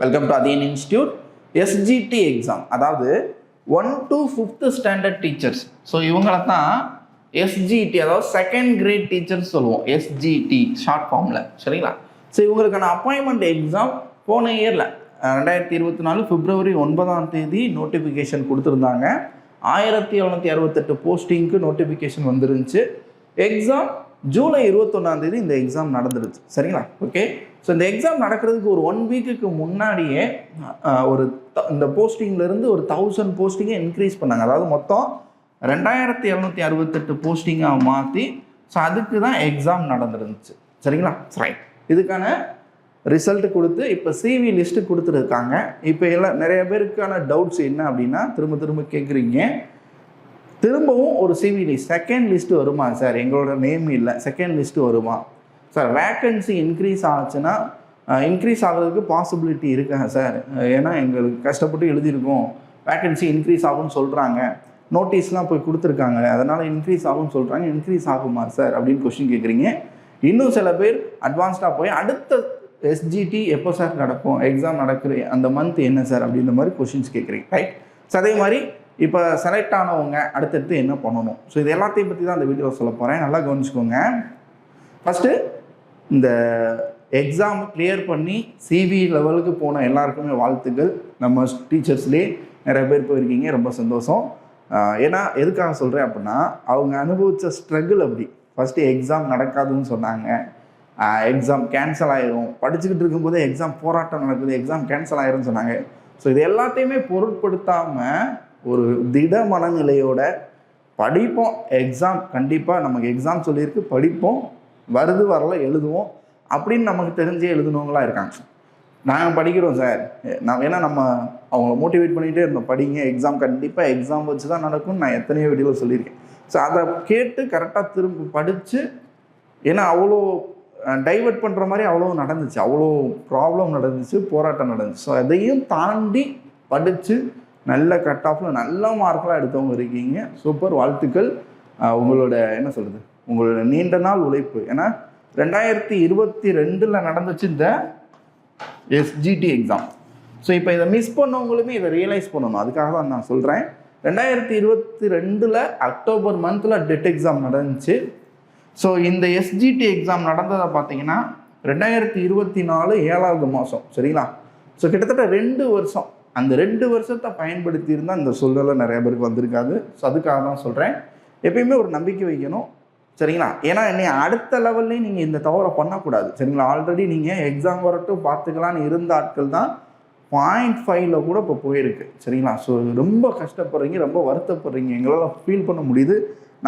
Welcome to Athiyan institute SGT exam அதாவது one to fifth standard teachers so இவங்களை தான் SGT அதாவது second grade teachers சொல்லுவோம். SGT short ஃபார்மில் சரிங்களா? ஸோ இவங்களுக்கான அப்பாயின்மெண்ட் எக்ஸாம் போன இயரில் ரெண்டாயிரத்தி இருபத்தி நாலு பிப்ரவரி ஒன்பதாம் தேதி நோட்டிஃபிகேஷன் கொடுத்துருந்தாங்க. ஆயிரத்தி எழுநூற்றி அறுபத்தெட்டு போஸ்டிங்க்கு நோட்டிஃபிகேஷன் வந்துருந்துச்சு. எக்ஸாம் ஜூலை இருபத்தொன்னாம் தேதி இந்த எக்ஸாம் நடந்துருச்சு சரிங்களா? ஓகே ஸோ இந்த எக்ஸாம் நடக்கிறதுக்கு ஒரு ஒன் வீக்குக்கு முன்னாடியே ஒரு த- இந்த போஸ்டிங்லேருந்து ஒரு தௌசண்ட் போஸ்டிங்கை இன்க்ரீஸ் பண்ணாங்க. அதாவது மொத்தம் ரெண்டாயிரத்தி இரநூத்தி அறுபத்தெட்டு போஸ்டிங்காக மாற்றி ஸோ அதுக்கு தான் எக்ஸாம் நடந்துருந்துச்சு. சரிங்களா? ரைட் இதுக்கான ரிசல்ட் கொடுத்து இப்போ சிவி லிஸ்ட்டு கொடுத்துருக்காங்க. இப்போ எல்லாம் நிறைய பேருக்கான டவுட்ஸ் என்ன அப்படின்னா திரும்ப திரும்ப கேட்குறீங்க திரும்பவும் ஒரு சிவி லிஸ்ட் செகண்ட் லிஸ்ட்டு வருமா சார் எங்களோட நேம் இல்லை. செகண்ட் லிஸ்ட்டு வருமா? சார் வேக்கன்சி இன்க்ரீஸ் ஆச்சுன்னா இன்க்ரீஸ் ஆகிறதுக்கு பாசிபிலிட்டி இருக்கா சார் ஏன்னா எங்களுக்கு கஷ்டப்பட்டு எழுதியிருக்கோம். வேக்கன்சி இன்க்ரீஸ் ஆகும்னு சொல்கிறாங்க நோட்டீஸ்லாம் போய் கொடுத்துருக்காங்க. அதனால் இன்க்ரீஸ் ஆகும்னு சொல்கிறாங்க இன்க்ரீஸ் ஆகுமா சார் அப்படின்னு கொஷின் கேட்குறீங்க இன்னும் சில பேர் அட்வான்ஸ்டாக போய் அடுத்த எஸ்ஜிடி எப்போ சார் நடக்கும்? எக்ஸாம் நடக்கிற அந்த மந்த் என்ன சார் அப்படின்ற மாதிரி கொஷின்ஸ் கேட்குறீங்க ரைட் ஸோ அதே மாதிரி இப்போ செலக்ட் ஆனவங்க அடுத்தடுத்து என்ன பண்ணணும்? ஸோ இது எல்லாத்தையும் பற்றி தான் இந்த வீடியோ சொல்ல போகிறேன் நல்லா கவனிச்சுக்கோங்க. ஃபஸ்ட்டு இந்த எக்ஸாம் கிளியர் பண்ணி சிவி லெவலுக்கு போன எல்லாருக்குமே வாழ்த்துக்கள். நம்ம டீச்சர்ஸ்லேயே நிறைய பேர் போயிருக்கீங்க. ரொம்ப சந்தோஷம். ஏன்னா எதுக்காக சொல்கிறேன் அப்படின்னா அவங்க அனுபவித்த ஸ்ட்ரகிள் அப்படி. ஃபஸ்ட்டு எக்ஸாம் நடக்காதுன்னு சொன்னாங்க. எக்ஸாம் கேன்சல் ஆயிரும். படிச்சுக்கிட்டு இருக்கும்போதே எக்ஸாம் போராட்டம் நடக்குது. எக்ஸாம் கேன்சல் ஆயிரும்னு சொன்னாங்க. ஸோ இது எல்லாத்தையுமே பொருட்படுத்தாமல் ஒரு திட மனநிலையோட படிப்போம். எக்ஸாம் கண்டிப்பாக நமக்கு எக்ஸாம் சொல்லியிருக்கு. படிப்போம். வருது வரல எழுதுவோம். அப்படின்னு நமக்கு தெரிஞ்சே எழுதுனவங்களாம் இருக்காங்க. நாங்கள் படிக்கிறோம் சார் நான் ஏன்னா நம்ம அவங்கள மோட்டிவேட் பண்ணிகிட்டே இருந்தோம். படிங்க எக்ஸாம் கண்டிப்பாக எக்ஸாம் வச்சு தான் நடக்கும்னு நான் எத்தனையோ வீடியோவில் சொல்லியிருக்கேன். ஸோ அதை கேட்டு கரெக்டாக திரும்ப படித்து ஏன்னா அவ்வளோ டைவர்ட் பண்ணுற மாதிரி அவ்வளோ நடந்துச்சு. அவ்வளோ ப்ராப்ளம் நடந்துச்சு போராட்டம் நடந்துச்சு. ஸோ அதையும் தாண்டி படித்து நல்ல கட் ஆஃபில் நல்ல மார்க்கெலாம் எடுத்தவங்க இருக்கீங்க. சூப்பர் வாழ்த்துக்கள். உங்களோட என்ன சொல்கிறது உங்களோட நீண்ட நாள் உழைப்பு. ஏன்னா ரெண்டாயிரத்தி இருபத்தி ரெண்டில் நடந்துச்சு இந்த எஸ்ஜிடி எக்ஸாம் ஸோ இப்போ இதை மிஸ் பண்ணவங்களுமே இதை ரியலைஸ் பண்ணணும். அதுக்காக தான் நான் சொல்கிறேன் ரெண்டாயிரத்தி இருபத்தி ரெண்டில் அக்டோபர் மந்தில் டெட் எக்ஸாம் நடந்துச்சு. ஸோ இந்த எஸ்ஜிடி எக்ஸாம் நடந்ததை பார்த்தீங்கன்னா ரெண்டாயிரத்தி இருபத்தி நாலு ஏழாவது மாதம் சரிங்களா? ஸோ கிட்டத்தட்ட ரெண்டு வருஷம். அந்த ரெண்டு வருஷத்தை பயன்படுத்தி இருந்தால் இந்த சூழ்நிலை நிறைய பேருக்கு வந்திருக்காது. ஸோ அதுக்காக தான் சொல்கிறேன் எப்பயுமே ஒரு நம்பிக்கை வைக்கணும். சரிங்களா? ஏன்னா என்னை அடுத்த லெவல்லையும் நீங்கள் இந்த தவறை பண்ணக்கூடாது. சரிங்களா? ஆல்ரெடி நீங்கள் எக்ஸாம் வரட்டும் பார்த்துக்கலான்னு இருந்த ஆட்கள் தான் பாயிண்ட் ஃபைவ்ல கூட இப்போ போயிருக்கு. சரிங்களா? ஸோ ரொம்ப கஷ்டப்படுறீங்க ரொம்ப வருத்தப்படுறீங்க. எங்களால் ஃபீல் பண்ண முடியுது.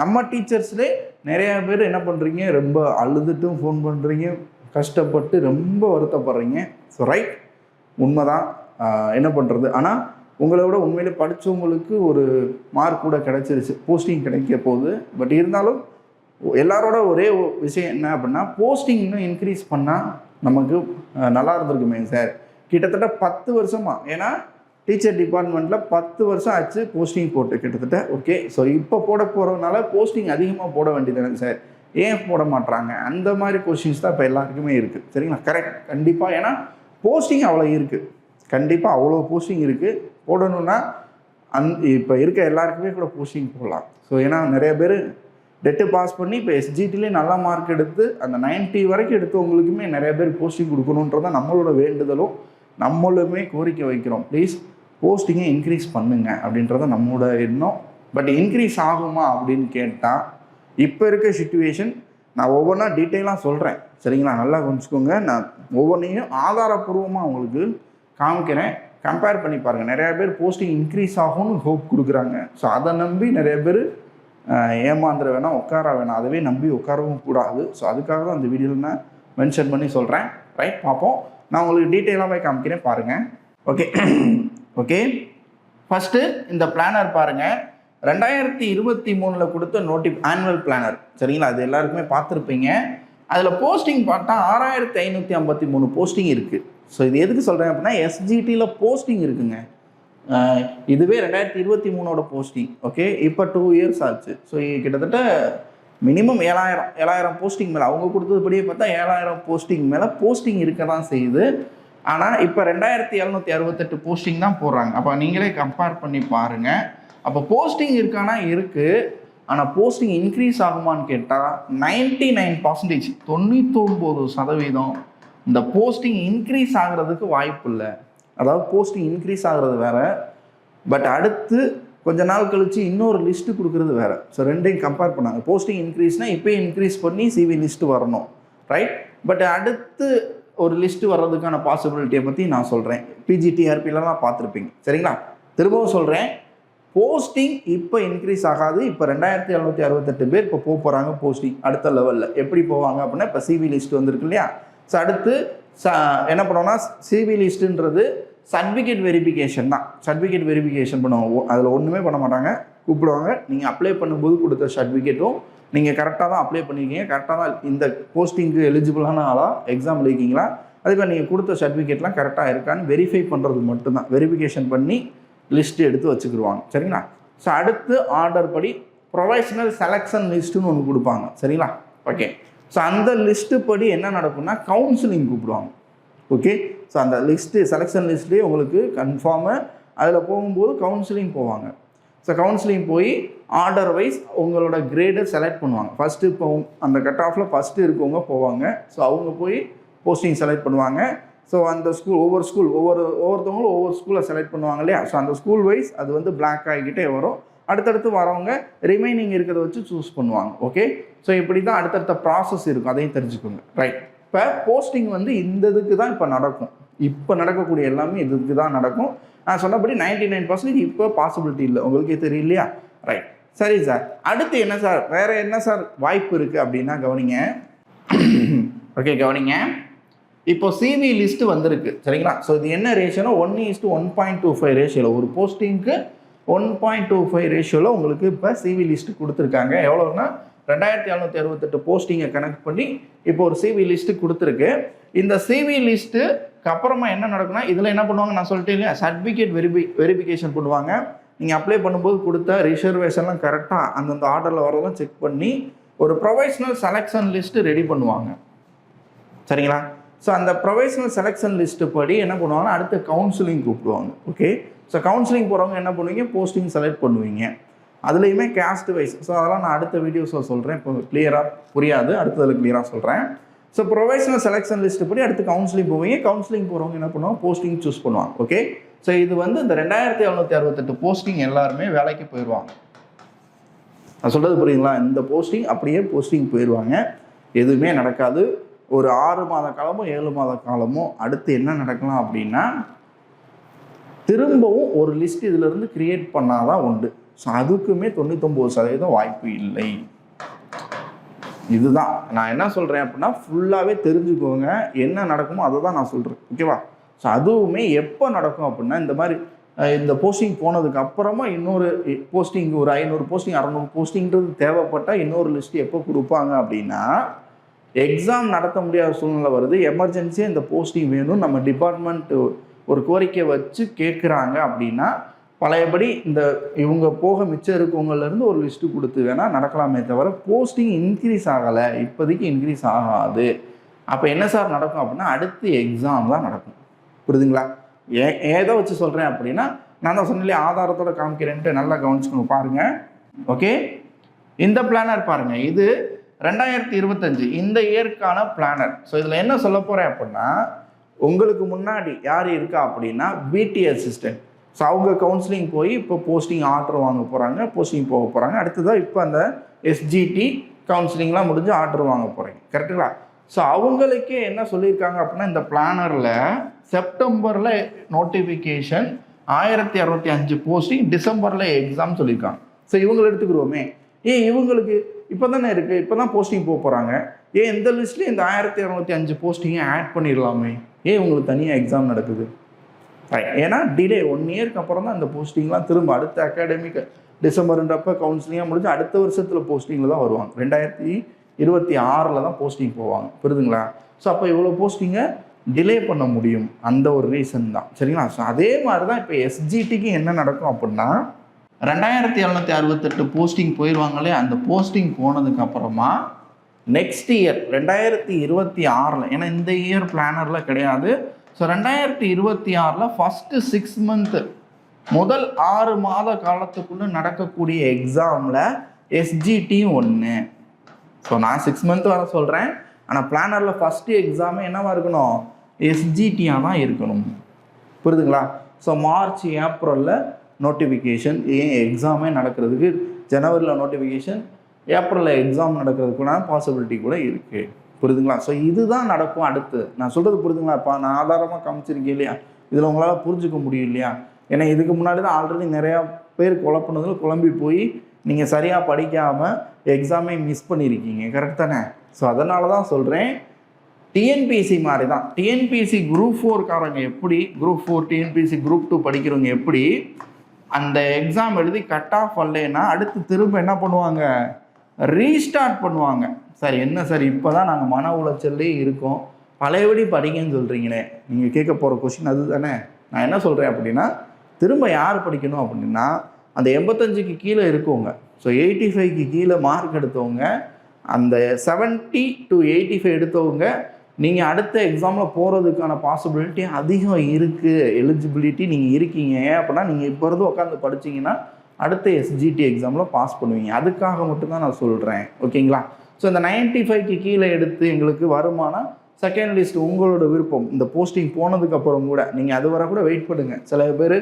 நம்ம டீச்சர்ஸ்லேயே நிறைய பேர் என்ன பண்ணுறீங்க ரொம்ப அழுதுட்டும் ஃபோன் பண்ணுறீங்க கஷ்டப்பட்டு ரொம்ப வருத்தப்படுறீங்க. ஸோ ரைட் உண்மைதான். என்ன பண்ணுறது ஆனால் உங்களை விட உண்மையிலே படித்தவங்களுக்கு ஒரு மார்க் கூட கிடைச்சிருச்சு. போஸ்டிங் கிடைக்க போகுது. பட் இருந்தாலும் எல்லாரோட ஒரே விஷயம் என்ன அப்படின்னா போஸ்டிங் இன்னும் இன்க்ரீஸ் பண்ணால் நமக்கு நல்லா இருந்திருக்குமே சார் கிட்டத்தட்ட பத்து வருஷமா. ஏன்னா டீச்சர் டிபார்ட்மெண்ட்டில் பத்து வருஷம் ஆச்சு போஸ்டிங் போட்டு. கிட்டத்தட்ட ஓகே ஸோ இப்போ போட போகிறதுனால போஸ்டிங் அதிகமாக போட வேண்டியது சார் ஏன் போட மாட்றாங்க? அந்த மாதிரி கொஷின்ஸ் தான் இப்போ எல்லாருக்குமே இருக்குது சரிங்களா? கரெக்ட் கண்டிப்பாக ஏன்னா போஸ்டிங் அவ்வளோ இருக்குது கண்டிப்பாக அவ்வளோ போஸ்டிங் இருக்குது போடணும்னா அந் இப்போ இருக்க எல்லாருக்குமே கூட போஸ்டிங் போடலாம். ஸோ ஏன்னா நிறைய பேர் டெட்டு பாஸ் பண்ணி இப்போ எஸ்ஜிடிலேயே நல்ல மார்க் எடுத்து அந்த 90 வரைக்கும் எடுத்தவங்களுக்குமே நிறைய பேர் போஸ்டிங் கொடுக்கணுன்றதான் நம்மளோட வேண்டுதலும். நம்மளுமே கோரிக்கை வைக்கிறோம். ப்ளீஸ் போஸ்டிங்கை இன்க்ரீஸ் பண்ணுங்க அப்படின்றத நம்மளோட எண்ணம். பட் இன்க்ரீஸ் ஆகுமா அப்படின்னு கேட்டால் இப்போ இருக்க சுச்சுவேஷன் நான் ஒவ்வொன்றா டீட்டெயிலாக சொல்கிறேன் சரிங்களா? நல்லா கொஞ்சிக்கோங்க நான் ஒவ்வொன்றையும் ஆதாரப்பூர்வமாக உங்களுக்கு காமிக்கிறேன். கம்பேர் பண்ணி பாருங்கள் நிறையா பேர் போஸ்டிங் இன்க்ரீஸ் ஆகும்னு ஹோப் கொடுக்குறாங்க. ஸோ அதை நம்பி நிறைய பேர் ஏமாந்துற ஏமாந்துட வேணாம் உட்கார வேணாம். அதுவே நம்பி உட்காரவும் கூடாது. ஸோ அதுக்காக தான் அந்த வீடியோவில் நான் மென்ஷன் பண்ணி சொல்கிறேன் ரைட் பார்ப்போம். நான் உங்களுக்கு டீட்டெயிலாக போய் காமிக்கிறேன். பாருங்கள் ஓகே ஓகே ஃபஸ்ட்டு இந்த பிளானர் பாருங்கள் ரெண்டாயிரத்தி இருபத்தி மூணில் கொடுத்த நோட்டி ஆனுவல் பிளானர் சரிங்களா? அது எல்லாருக்குமே பார்த்துருப்பீங்க. அதில் போஸ்டிங் பார்த்தா ஆறாயிரத்தி ஐநூற்றி ஐம்பத்தி மூணு போஸ்டிங் இருக்குது ஸோ இது எதுக்கு சொல்கிறேன் அப்படின்னா எஸ்ஜிடியில் போஸ்டிங் இருக்குங்க. இதுவே ரெண்டாயிரத்தி இருபத்தி மூணோட போஸ்டிங் ஓகே இப்போ டூ இயர்ஸ் ஆச்சு. ஸோ கிட்டத்தட்ட மினிமம் ஏழாயிரம் ஏழாயிரம் போஸ்டிங் மேலே. அவங்க கொடுத்ததுபடியே பார்த்தா ஏழாயிரம் போஸ்டிங் மேலே போஸ்டிங் இருக்க தான் செய்யுது. ஆனால் இப்போ ரெண்டாயிரத்தி எழுநூற்றி அறுபத்தெட்டு போஸ்டிங் தான் போடுறாங்க. அப்போ நீங்களே கம்பேர் பண்ணி பாருங்கள் அப்போ போஸ்டிங் இருக்கானா? இருக்குது ஆனால் போஸ்டிங் இன்க்ரீஸ் ஆகுமான்னு கேட்டால் நைன்டி நைன் பர்சன்டேஜ் தொண்ணூத்தொம்பது சதவீதம் இந்த போஸ்டிங் இன்க்ரீஸ் ஆகிறதுக்கு வாய்ப்பு இல்லை. அதாவது போஸ்டிங் இன்க்ரீஸ் ஆகிறது வேற பட் அடுத்து கொஞ்ச நாள் கழித்து இன்னொரு லிஸ்ட்டு கொடுக்குறது வேற. ஸோ ரெண்டையும் கம்பேர் பண்ணாங்க. போஸ்டிங் இன்க்ரீஸ்னால் இப்போயே இன்க்ரீஸ் பண்ணி சிவி லிஸ்ட்டு வரணும். ரைட் பட் அடுத்து ஒரு லிஸ்ட்டு வர்றதுக்கான பாசிபிலிட்டியை பற்றி நான் சொல்கிறேன் பிஜிடிஆர்பிலலாம் பார்த்துருப்பீங்க. சரிங்களா? திரும்பவும் சொல்கிறேன் போஸ்டிங் இப்போ இன்க்ரீஸ் ஆகாது. இப்போ ரெண்டாயிரத்தி எழுநூற்றி அறுபத்தெட்டு பேர் இப்போ போக போகிறாங்க போஸ்டிங் அடுத்த லெவலில் எப்படி போவாங்க அப்படின்னா இப்போ சிவி லிஸ்ட் வந்திருக்கு இல்லையா? ஸோ அடுத்து ச என்ன பண்ணோம்னா சிவி லிஸ்ட்டுன்றது சர்டிஃபிகேட் வெரிஃபிகேஷன் தான். சர்டிஃபிகேட் வெரிஃபிகேஷன் பண்ணுவோம் அதில் ஒன்றுமே பண்ண மாட்டாங்க. கூப்பிடுவாங்க. நீங்கள் அப்ளை பண்ணும்போது கொடுத்த சர்டிஃபிகேட்டும் நீங்கள் கரெக்டாக தான் அப்ளை பண்ணியிருக்கீங்க கரெக்டாக தான் இந்த போஸ்டிங்க்கு எலிஜிபிளான ஆளாக எக்ஸாம் எழுதிக்கிங்களா அதுக்கு நீங்கள் கொடுத்த சர்டிஃபிகேட்லாம் கரெக்டாக இருக்கான்னு வெரிஃபை பண்ணுறது மட்டும்தான். வெரிஃபிகேஷன் பண்ணி லிஸ்ட்டு எடுத்து வச்சுக்கிடுவாங்க சரிங்களா? ஸோ அடுத்து ஆர்டர் படி ப்ரொஃபஷனல் செலெக்ஷன் லிஸ்ட்டுன்னு ஒன்று கொடுப்பாங்க. சரிங்களா? ஓகே ஸோ அந்த லிஸ்ட்டு படி என்ன நடக்கும்னா கவுன்சிலிங் கூப்பிடுவாங்க. ஓகே ஸோ அந்த லிஸ்ட்டு செலெக்ஷன் லிஸ்ட்லேயே உங்களுக்கு கன்ஃபார்மு அதில் போகும்போது கவுன்சிலிங் போவாங்க. ஸோ கவுன்சிலிங் போய் ஆர்டர் வைஸ் உங்களோட கிரேடை செலக்ட் பண்ணுவாங்க. ஃபஸ்ட்டு இப்போ அந்த கட் ஆஃபில் ஃபஸ்ட்டு இருக்கவங்க போவாங்க. ஸோ அவங்க போய் போஸ்டிங் செலக்ட் பண்ணுவாங்க. ஸோ அந்த ஸ்கூல் ஒவ்வொரு ஸ்கூல் ஒவ்வொரு ஒவ்வொருத்தவங்களும் ஒவ்வொரு ஸ்கூலை செலக்ட் பண்ணுவாங்க இல்லையா? ஸோ அந்த ஸ்கூல் வைஸ் அது வந்து பிளாக் ஆகிக்கிட்டே வரும். அடுத்தடுத்து வரவங்க ரிமைனிங் இருக்கிறத வச்சு சூஸ் பண்ணுவாங்க ஓகே ஸோ இப்படி தான் அடுத்தடுத்த ப்ராசஸ் இருக்கும். அதையும் தெரிஞ்சுக்கோங்க. ரைட் இப்போ போஸ்டிங் வந்து இந்த இதுக்கு தான் இப்போ நடக்கும். இப்போ நடக்கக்கூடிய எல்லாமே இதுக்கு தான் நடக்கும். நான் சொன்னபடி நைன்டி நைன் பர்சன்டேஜ் இப்போ பாசிபிலிட்டி இல்லை. உங்களுக்கே தெரியலையா ரைட் சரி சார் அடுத்து என்ன சார் வேறு என்ன சார் வாய்ப்பு இருக்குது அப்படின்னா கவனிங்க. ஓகே கவனிங்க. இப்போ சிவி லிஸ்ட் வந்திருக்கு சரிங்களா? ஸோ இது என்ன ரேஷியோனா one is one point two five ரேஷியோவில் ஒரு போஸ்டிங்க்கு ஒன் பாயிண்ட் டூ ஃபைவ் ரேஷியோவில் உங்களுக்கு இப்போ சிவி லிஸ்ட் கொடுத்துருக்காங்க. எவ்வளோன்னா ரெண்டாயிரத்தி எழுநூற்றி அறுபத்தெட்டு போஸ்டிங்கை கனெக்ட் பண்ணி இப்போ ஒரு சிவி லிஸ்ட்டு கொடுத்துருக்கு. இந்த சிவி லிஸ்ட்டுக்கு அப்புறமா என்ன நடக்கும்னா இதில் என்ன பண்ணுவாங்க? நான் சொல்லிட்டேன் இல்லையா? சர்டிஃபிகேட் வெரிஃபி வெரிஃபிகேஷன் பண்ணுவாங்க. நீங்கள் அப்ளை பண்ணும்போது கொடுத்த ரிசர்வேஷன்லாம் கரெக்டாக அந்தந்த ஆர்டரில் வரதெல்லாம் செக் பண்ணி ஒரு ப்ரொஃபஷனல் செலெக்ஷன் லிஸ்ட்டு ரெடி பண்ணுவாங்க. சரிங்களா? ஸோ அந்த ப்ரொஃபஷனல் செலெக்ஷன் லிஸ்ட்டு படி என்ன பண்ணுவாங்கன்னா அடுத்து கவுன்சிலிங் கூப்பிடுவாங்க. ஓகே ஸோ கவுன்சிலிங் போகிறவங்க என்ன பண்ணுவீங்க? போஸ்டிங் செலக்ட் பண்ணுவீங்க. அதுலேயுமே கேஸ்ட் வைஸ் ஸோ அதெல்லாம் நான் அடுத்த வீடியோஸில் சொல்கிறேன் இப்போ கிளியராக புரியாது. அடுத்ததில் கிளியராக சொல்கிறேன் ஸோ ப்ரொஃபஷனல் செலெக்ஷன் லிஸ்ட்டு படி அடுத்து கவுன்சிலிங் போவீங்க. கவுன்சிலிங் போகிறவங்க என்ன பண்ணுவாங்க? போஸ்டிங் சூஸ் பண்ணுவாங்க. ஓகே ஸோ இது வந்து இந்த ரெண்டாயிரத்தி எழுநூற்றி அறுபத்தெட்டு போஸ்டிங் எல்லாருமே வேலைக்கு போயிடுவாங்க நான் சொல்கிறது புரியுங்களா இந்த போஸ்டிங் அப்படியே போஸ்டிங் போயிடுவாங்க எதுவுமே நடக்காது. ஒரு ஆறு மாத காலமோ ஏழு மாத காலமோ அடுத்து என்ன நடக்கலாம் அப்படின்னா திரும்பவும் ஒரு லிஸ்ட் இதிலிருந்து கிரியேட் பண்ணாதான் உண்டு. ஸோ அதுக்குமே தொண்ணூத்தொம்பது சதவீதம் வாய்ப்பு இல்லை. இதுதான். நான் என்ன சொல்கிறேன் அப்படின்னா ஃபுல்லாகவே தெரிஞ்சுக்கோங்க என்ன நடக்குமோ அதை தான் நான் சொல்கிறேன் ஓகேவா ஸோ அதுவுமே எப்போ நடக்கும் அப்படின்னா இந்த மாதிரி இந்த போஸ்டிங் போனதுக்கு அப்புறமா இன்னொரு போஸ்டிங் ஒரு ஐநூறு போஸ்டிங் அறநூறு போஸ்டிங்கிறது தேவைப்பட்டால் இன்னொரு லிஸ்ட் எப்போ கொடுப்பாங்க அப்படின்னா எக்ஸாம் நடத்த முடியாத சூழ்நிலை வருது. எமர்ஜென்சியாக இந்த போஸ்டிங் வேணும் நம்ம டிபார்ட்மெண்ட் ஒரு கோரிக்கை வச்சு கேட்குறாங்க அப்படின்னா பழையபடி இந்த இவங்க போக மிச்சம் இருக்கவங்கலேருந்து ஒரு லிஸ்ட்டு கொடுத்து வேணால் நடக்கலாமே தவிர போஸ்டிங் இன்க்ரீஸ் ஆகலை. இப்போதைக்கு இன்க்ரீஸ் ஆகாது. அப்போ என்ன சார் நடக்கும் அப்படின்னா அடுத்து எக்ஸாம் தான் நடக்கும். புரியுதுங்களா? ஏ ஏதோ வச்சு சொல்கிறேன் அப்படின்னா நான் தான் சொன்னேன் ஆதாரத்தோட காமிக்கிறேன்ட்டு நல்லா கவனிச்சுக்கணும் பாருங்கள் ஓகே இந்த பிளானர் பாருங்கள் இது ரெண்டாயிரத்தி இருபத்தஞ்சு இந்த இயற்கான பிளானட் ஸோ இதில் என்ன சொல்ல போகிறேன் அப்படின்னா உங்களுக்கு முன்னாடி யார் இருக்கா அப்படின்னா பிடி அசிஸ்டன்ட் ஸோ அவங்க கவுன்சிலிங் போய் இப்போ போஸ்டிங் ஆர்டர் வாங்க போகிறாங்க போஸ்டிங் போக போகிறாங்க அடுத்ததாக இப்போ அந்த எஸ்ஜிடி கவுன்சிலிங்லாம் முடிஞ்சு ஆர்டர் வாங்க போகிறீங்க கரெக்டுங்களா ஸோ அவங்களுக்கே என்ன சொல்லியிருக்காங்க அப்படின்னா இந்த பிளானரில் செப்டம்பரில் நோட்டிஃபிகேஷன் ஆயிரத்தி அறுபத்தி அஞ்சு போஸ்டிங் டிசம்பரில் எக்ஸாம் சொல்லியிருக்காங்க. ஸோ இவங்களை எடுத்துக்கிறோமே ஏன் இவங்களுக்கு இப்போ தானே இருக்குது இப்போ தான் போஸ்டிங் போக போகிறாங்க ஏன் இந்த லிஸ்ட்லேயும் இந்த ஆயிரத்தி இரநூத்தி அஞ்சு போஸ்டிங்கை ஆட் பண்ணிடலாமே? ஏன் உங்களுக்கு தனியாக எக்ஸாம் நடக்குது? ஏன்னா டிலே ஒன் இயர்க்கு அப்புறம் தான் அந்த போஸ்டிங்லாம் திரும்ப. அடுத்த அகாடமிக் டிசம்பர்ன்றப்ப கவுன்சிலிங்காக முடிஞ்சு அடுத்த வருஷத்தில் போஸ்டிங்கில் தான் வருவாங்க. ரெண்டாயிரத்தி இருபத்தி ஆறில் தான் போஸ்டிங் போவாங்க. புரியுதுங்களா? ஸோ அப்போ இவ்வளோ போஸ்டிங்கை டிலே பண்ண முடியும். அந்த ஒரு ரீசன் தான். சரிங்களா? ஸோ அதே மாதிரி தான் இப்போ எஸ்ஜிடிக்கு என்ன நடக்கும் அப்படின்னா ரெண்டாயிரத்தி எழுநூற்றி அறுபத்தெட்டு போஸ்டிங் போயிடுவாங்களே அந்த போஸ்டிங் போனதுக்கு அப்புறமா நெக்ஸ்ட் இயர் ரெண்டாயிரத்தி இருபத்தி ஆறில் ஏன்னா இந்த இயர் பிளானரில் கிடையாது. ஸோ ரெண்டாயிரத்தி இருபத்தி ஆறில் ஃபஸ்ட்டு சிக்ஸ் மந்த்து முதல் ஆறு மாத காலத்துக்குள்ளே நடக்கக்கூடிய எக்ஸாமில் எஸ்ஜிடி ஒன்று ஸோ நான் சிக்ஸ் மந்த் வர சொல்கிறேன் ஆனால் பிளானரில் ஃபஸ்ட்டு எக்ஸாமே என்னவா இருக்கணும்? எஸ்ஜிடியாக தான் இருக்கணும். புரியுதுங்களா? ஸோ மார்ச் ஏப்ரலில் நோட்டிஃபிகேஷன் ஏன் எக்ஸாமே நடக்கிறதுக்கு ஜனவரியில் நோட்டிஃபிகேஷன் ஏப்ரலில் எக்ஸாம் நடக்கிறதுக்குள்ள பாசிபிலிட்டி கூட இருக்குது புரியுதுங்களா ஸோ இதுதான் நடக்கும் அடுத்து. நான் சொல்கிறது புரியுதுங்களா இப்போ நான் ஆதாரமாக காமிச்சிருக்கேன் இல்லையா? இதில் உங்களால் புரிஞ்சுக்க முடியும் இல்லையா? ஏன்னா இதுக்கு முன்னாடி தான் ஆல்ரெடி நிறையா பேர் குழப்பினதில் குழம்பி போய் நீங்கள் சரியாக படிக்காமல் எக்ஸாமே மிஸ் பண்ணியிருக்கீங்க கரெக்ட் தானே? ஸோ அதனால தான் சொல்கிறேன் டிஎன்பிஎஸ்சி மாதிரி தான். டிஎன்பிஎஸ்சி குரூப் ஃபோர்காரங்க எப்படி? Group four TNPSC group two படிக்கிறவங்க எப்படி? அந்த எக்ஸாம் எழுதி கட் ஆஃப் வரலன்னா அடுத்து திரும்ப என்ன பண்ணுவாங்க? ரீஸ்டார்ட் பண்ணுவாங்க. சார் என்ன சார்? இப்போ தான் நாங்கள் மன உளைச்சல்லே இருக்கோம். பழையபடி படிங்கன்னு சொல்கிறீங்களே நீங்கள் கேட்க போகிற கொஷின் அது தானே நான் என்ன சொல்கிறேன் அப்படின்னா திரும்ப யார் படிக்கணும் அப்படின்னா அந்த எண்பத்தஞ்சுக்கு கீழே இருக்கவங்க. ஸோ எயிட்டி ஃபைவ்க்கு கீழே மார்க் எடுத்தவங்க அந்த செவன்ட்டி டு எயிட்டி ஃபைவ் எடுத்தவங்க நீங்கள் அடுத்த எக்ஸாமில் போகிறதுக்கான பாசிபிலிட்டி அதிகம் இருக்குது எலிஜிபிலிட்டி நீங்கள் இருக்கீங்க. ஏன் அப்படின்னா நீங்கள் இப்போ இருந்து உட்காந்து படிச்சீங்கன்னா அடுத்த எஸ்ஜிடி எக்ஸாமில் பாஸ் பண்ணுவீங்க. அதுக்காக மட்டும்தான் நான் சொல்கிறேன் ஓகேங்களா? ஸோ இந்த 95 ஃபைவ்க்கு கீழே எடுத்து எங்களுக்கு வருமானம் செகண்ட் லிஸ்ட் உங்களோட விருப்பம். இந்த போஸ்டிங் போனதுக்கப்புறம் கூட நீங்கள் அது வரை கூட வெயிட் பண்ணுங்கள் சில பேர்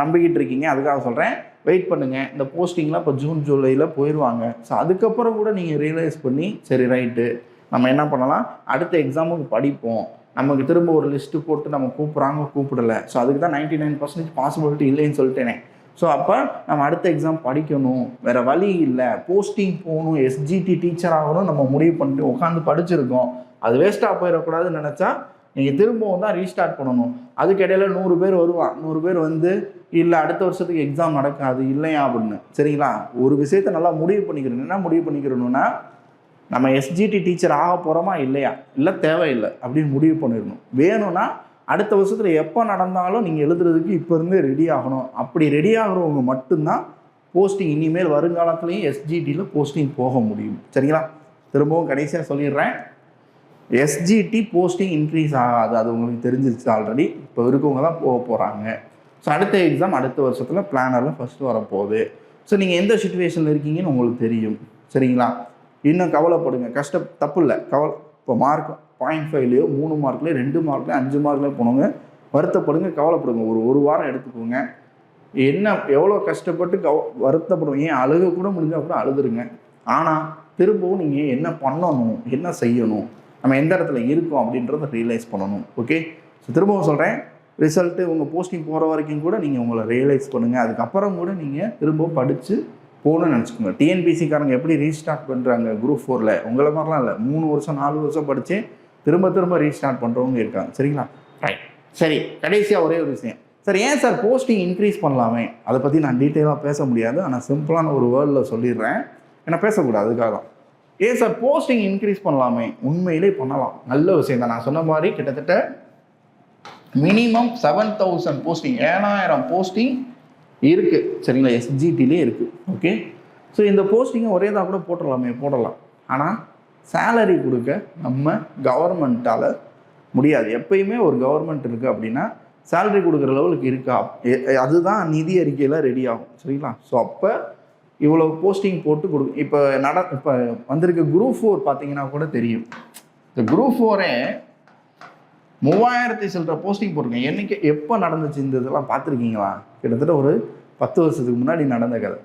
நம்பிக்கிட்டு இருக்கீங்க. அதுக்காக சொல்கிறேன் வெயிட் பண்ணுங்கள் இந்த போஸ்டிங்லாம் இப்போ ஜூன் ஜூலையில் போயிடுவாங்க ஸோ அதுக்கப்புறம் கூட நீங்கள் ரியலைஸ் பண்ணி சரி ரைட்டு நம்ம என்ன பண்ணலாம்? அடுத்த எக்ஸாமுக்கு படிப்போம். நமக்கு திரும்ப ஒரு லிஸ்ட்டு போட்டு நம்ம கூப்பிட்றாங்க கூப்பிடலை. ஸோ அதுக்கு தான் நைன்டி நைன் பர்சன்டேஜ் பாசிபிலிட்டி இல்லைன்னு சொல்லிட்டேனே. ஸோ அப்போ நம்ம அடுத்த எக்ஸாம் படிக்கணும். வேறு வழி இல்லை. போஸ்டிங் போகணும். எஸ்ஜிடி டீச்சர் ஆகணும் நம்ம முடிவு பண்ணிட்டு உட்காந்து படிச்சிருக்கோம். அது வேஸ்ட்டாக போயிடக்கூடாதுன்னு நினச்சா நீங்கள் திரும்பவும் தான் ரீஸ்டார்ட் பண்ணணும். அதுக்கு நூறு பேர் வருவான். நூறு பேர் வந்து இல்லை அடுத்த வருஷத்துக்கு எக்ஸாம் நடக்காது. இல்லையா? அப்படின்னு. சரிங்களா? ஒரு விஷயத்த நல்லா முடிவு பண்ணிக்கிறணும். என்ன முடிவு பண்ணிக்கிறணும்னா நம்ம எஸ்ஜிடி டீச்சர் ஆக போகிறோமா இல்லையா? இல்லை தேவையில்லை அப்படின்னு முடிவு பண்ணிடணும். வேணும்னா அடுத்த வருஷத்தில் எப்போ நடந்தாலும் நீங்கள் எழுதுறதுக்கு இப்போ இருந்தே ரெடி ஆகணும். அப்படி ரெடி ஆகுறவங்க மட்டும்தான் போஸ்டிங் இனிமேல் வருங்காலத்துலேயும் எஸ்ஜிடியில் போஸ்டிங் போக முடியும். சரிங்களா? திரும்பவும் கடைசியாக சொல்லிடுறேன். எஸ்ஜிடி போஸ்டிங் இன்க்ரீஸ் ஆகாது. அது உங்களுக்கு தெரிஞ்சிருச்சு ஆல்ரெடி இப்போ இருக்கவங்க தான் போக போகிறாங்க ஸோ அடுத்த எக்ஸாம் அடுத்த வருஷத்தில் பிளானரில் ஃபஸ்ட்டு வரப்போகுது. ஸோ நீங்கள் எந்த சுச்சுவேஷனில் இருக்கீங்கன்னு உங்களுக்கு தெரியும். சரிங்களா? இன்னும் கவலைப்படுங்க. கஷ்டம் தப்பு இல்லை கவலை இப்போ மார்க் பாயிண்ட் ஃபைவ்லையோ மூணு மார்க்லேயோ ரெண்டு மார்க்லேயோ அஞ்சு மார்க்லேயோ போனவங்க வருத்தப்படுங்க கவலைப்படுங்க. ஒரு ஒரு வாரம் எடுத்துக்கோங்க. என்ன எவ்வளோ கஷ்டப்பட்டு கவ வருத்தப்படுவோம் ஏன் அழுக கூட முடிஞ்சால் கூட அழுதுருங்க. ஆனால் திரும்பவும் நீங்கள் என்ன பண்ணணும்? என்ன செய்யணும்? நம்ம எந்த இடத்துல இருக்கோம் அப்படின்றத ரியலைஸ் பண்ணணும். ஓகே ஸோ திரும்பவும் சொல்கிறேன் ரிசல்ட்டு உங்கள் போஸ்டிங் போகிற வரைக்கும் கூட நீங்கள் உங்களை ரியலைஸ் பண்ணுங்கள் அதுக்கப்புறம் கூட நீங்கள் திரும்பவும் படித்து போகணும்னு நினச்சிக்கோங்க. டிஎன்பிசிக்காரங்க எப்படி ரீஸ்டார்ட் பண்ணுறாங்க குரூப் ஃபோரில் உங்களை மாதிரிலாம் இல்லை. மூணு வருஷம் நாலு வருஷம் படித்து திரும்ப திரும்ப ரீஸ்டார்ட் பண்ணுறவங்க இருக்காங்க. சரிங்களா? ரைட் சரி. கடைசியாக ஒரே ஒரு விஷயம். சார் ஏன் சார் போஸ்டிங் இன்க்ரீஸ் பண்ணலாமே? அதை பற்றி நான் டீட்டெயிலாக பேச முடியாது. ஆனால் சிம்பிளான ஒரு வேர்டில் சொல்லிடுறேன். ஏன்னா பேசக்கூடாது. அதுக்காக தான். ஏன் சார் போஸ்டிங் இன்க்ரீஸ் பண்ணலாமே? உண்மையிலே பண்ணலாம். நல்ல விஷயம் தான். நான் சொன்ன மாதிரி கிட்டத்தட்ட மினிமம் செவன் தௌசண்ட் போஸ்டிங் ஏழாயிரம் போஸ்டிங் இருக்குது சரிங்களா? எஸ்ஜிடிலே இருக்குது ஓகே ஸோ இந்த போஸ்டிங்கை ஒரே தான் கூட போட்டுடலாமே போடலாம். ஆனால் சேலரி கொடுக்க நம்ம கவர்மெண்ட்டால் முடியாது. எப்பயுமே ஒரு கவர்மெண்ட் இருக்குது அப்படின்னா சேலரி கொடுக்குற லெவலுக்கு இருக்கா? எ- அதுதான் நிதி அறிக்கையில் ரெடி ஆகும். சரிங்களா? ஸோ அப்போ இவ்வளோ போஸ்டிங் போட்டு கொடு இப்போ நட இப்போ வந்திருக்க குரூப் ஃபோர் பார்த்தீங்கன்னா கூட தெரியும். இந்த குரூப் ஃபோரே மூவாயிரத்தி சில்லற போஸ்டிங் போட்டிருக்கேன். என்னைக்கு எப்போ நடந்துச்சு இந்த இதெல்லாம் பார்த்துருக்கீங்களா? கிட்டத்தட்ட ஒரு பத்து வருஷத்துக்கு முன்னாடி நடந்த கதை.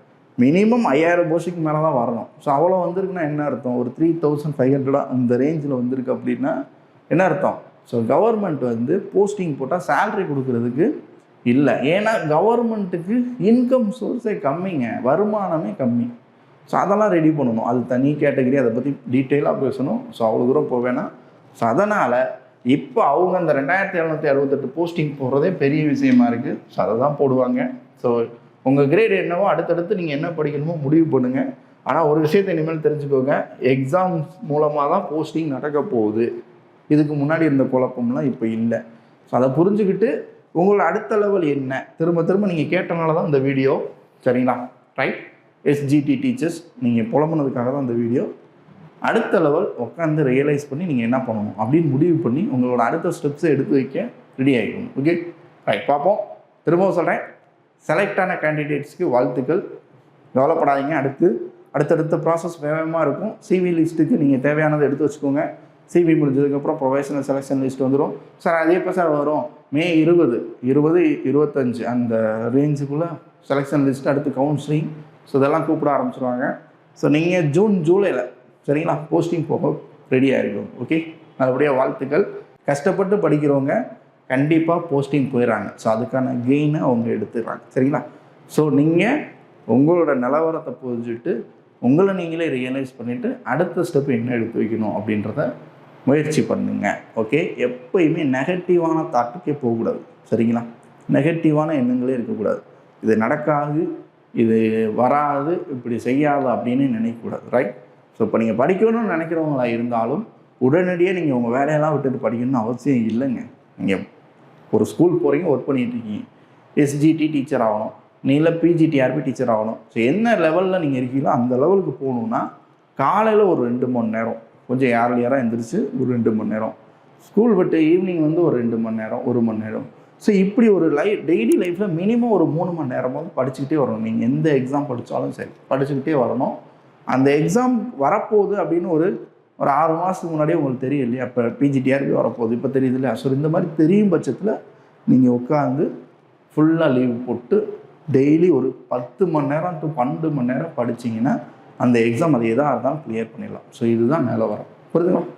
மினிமம் ஐயாயிரம் போஸ்டிங் மேலே தான் வரணும். ஸோ அவ்வளோ வந்திருக்குன்னா என்ன அர்த்தம்? ஒரு த்ரீ தௌசண்ட் ஃபைவ் ஹண்ட்ரடாக அந்த ரேஞ்சில் வந்திருக்கு அப்படின்னா என்ன அர்த்தம்? ஸோ கவர்மெண்ட் வந்து போஸ்டிங் போட்டால் சேல்ரி கொடுக்கறதுக்கு இல்லை. ஏன்னா கவர்மெண்ட்டுக்கு இன்கம் சோர்ஸே கம்மிங்க. வருமானமே கம்மி. ஸோ அதெல்லாம் ரெடி பண்ணணும். அது தனி கேட்டகரி அதை பற்றி டீட்டெயிலாக பேசணும். ஸோ அவ்வளோ தூரம் போவேன்னா ஸோ அதனால் இப்போ அவங்க அந்த ரெண்டாயிரத்தி எழுநூற்றி அறுபத்தெட்டு போஸ்டிங் போடுறதே பெரிய விஷயமா இருக்குது ஸோ அதை தான் போடுவாங்க. ஸோ உங்கள் கிரேட் என்னவோ அடுத்தடுத்து நீங்கள் என்ன படிக்கணுமோ முடிவு பண்ணுங்கள் ஆனால் ஒரு விஷயத்தை இனிமேல் தெரிஞ்சுக்கோங்க. எக்ஸாம்ஸ் மூலமாக தான் போஸ்டிங் நடக்க போகுது. இதுக்கு முன்னாடி இருந்த குழப்பம்லாம் இப்போ இல்லை. ஸோ அதை புரிஞ்சுக்கிட்டு உங்களோட அடுத்த லெவல் என்ன? திரும்ப திரும்ப நீங்கள் கேட்டனால தான் இந்த வீடியோ சரிங்களா? ரைட் எஸ்ஜிடி டீச்சர்ஸ் நீங்கள் புலம்புனதுக்காக தான் இந்த வீடியோ அடுத்த லெவல் உட்காந்து ரியலைஸ் பண்ணி நீங்கள் என்ன பண்ணணும் அப்படின்னு முடிவு பண்ணி உங்களோட அடுத்த ஸ்டெப்ஸை எடுத்து வைக்க ரெடி ஆகிக்கணும் ஓகே ரைட் பார்ப்போம். திரும்பவும் சொல்கிறேன் செலக்டான கேண்டிடேட்ஸ்க்கு வாழ்த்துக்கள். கவலைப்படாதீங்க. அடுத்து அடுத்தடுத்த ப்ராசஸ் வேகமாக இருக்கும். சிவி லிஸ்ட்டுக்கு நீங்கள் தேவையானதை எடுத்து வச்சுக்கோங்க. சிவி முடிஞ்சதுக்கப்புறம் ப்ரொஃபஷனல் செலெக்ஷன் லிஸ்ட் வந்துடும் சார் அது எப்போ சார் வரும். மே இருபது. இருபது இருபத்தஞ்சு. அந்த ரேஞ்சுக்குள்ளே செலெக்ஷன் லிஸ்ட் அடுத்து கவுன்சிலிங் ஸோ இதெல்லாம் கூப்பிட ஆரம்பிச்சிருவாங்க. ஸோ நீங்கள் ஜூன் ஜூலையில் சரிங்களா? போஸ்டிங் போக ரெடியாக இருக்கும் ஓகே நல்லபடியாக வாழ்த்துக்கள். கஷ்டப்பட்டு படிக்கிறவங்க கண்டிப்பாக போஸ்டிங் போயிடறாங்க ஸோ அதுக்கான கெயினை அவங்க எடுத்துடுறாங்க. சரிங்களா? ஸோ நீங்கள் உங்களோட நிலவரத்தை புரிஞ்சுட்டு உங்களை நீங்களே ரியலைஸ் பண்ணிவிட்டு அடுத்த ஸ்டெப் என்ன எடுத்து வைக்கணும் அப்படின்றத முயற்சி பண்ணுங்க. ஓகே எப்பயுமே நெகட்டிவான தாட்டுக்கே போகக்கூடாது. சரிங்களா? நெகட்டிவான எண்ணங்களே இருக்கக்கூடாது. இது நடக்காது இது வராது இப்படி செய்யாது அப்படின்னு நினைக்கக்கூடாது. ரைட் ஸோ இப்போ நீங்கள் படிக்கணும்னு நினைக்கிறவங்களா இருந்தாலும் உடனடியாக நீங்கள் உங்கள் வேலையெல்லாம் விட்டுட்டு படிக்கணும்னு அவசியம் இல்லைங்க. நீங்கள் ஒரு ஸ்கூல் போகிறீங்க ஒர்க் பண்ணிகிட்ருக்கீங்க எஸ்ஜிடி டீச்சர் ஆகணும். நீ பிஜிடிஆர்பி டீச்சர் ஆகணும். ஸோ என்ன லெவலில் நீங்கள் இருக்கீங்களோ அந்த லெவலுக்கு போகணுன்னா காலையில் ஒரு ரெண்டு மணி நேரம். கொஞ்சம் ஏர்லியராக எந்திரிச்சு ஒரு ரெண்டு மணி நேரம். ஸ்கூல் விட்டு ஈவினிங் வந்து ஒரு ரெண்டு மணி நேரம் ஒரு மணி நேரம். ஸோ இப்படி ஒரு லைஃப் டெய்லி லைஃப்பில் மினிமம் ஒரு மூணு மணி நேரமாவது படிச்சுக்கிட்டே வரணும். நீங்கள் எந்த எக்ஸாம் படித்தாலும் சரி படிச்சுக்கிட்டே வரணும். அந்த எக்ஸாம் வரப்போகுது அப்படின்னு ஒரு ஒரு ஆறு மாதத்துக்கு முன்னாடியே உங்களுக்கு தெரியும் இல்லையா? இப்போ பிஜிடிஆர்பி வரப்போகுது. இப்போ தெரியுது இல்லையா? ஸோ இந்த மாதிரி தெரியும் பட்சத்தில் நீங்கள் உட்காந்து ஃபுல்லாக லீவ் போட்டு டெய்லி ஒரு பத்து மணி நேரம் டு பன்னெண்டு மணி நேரம் படிச்சிங்கன்னா அந்த எக்ஸாம் அது எதாக இருந்தாலும் கிளியர் பண்ணிடலாம். ஸோ இதுதான் நிலவரம் புரியுதுங்களா?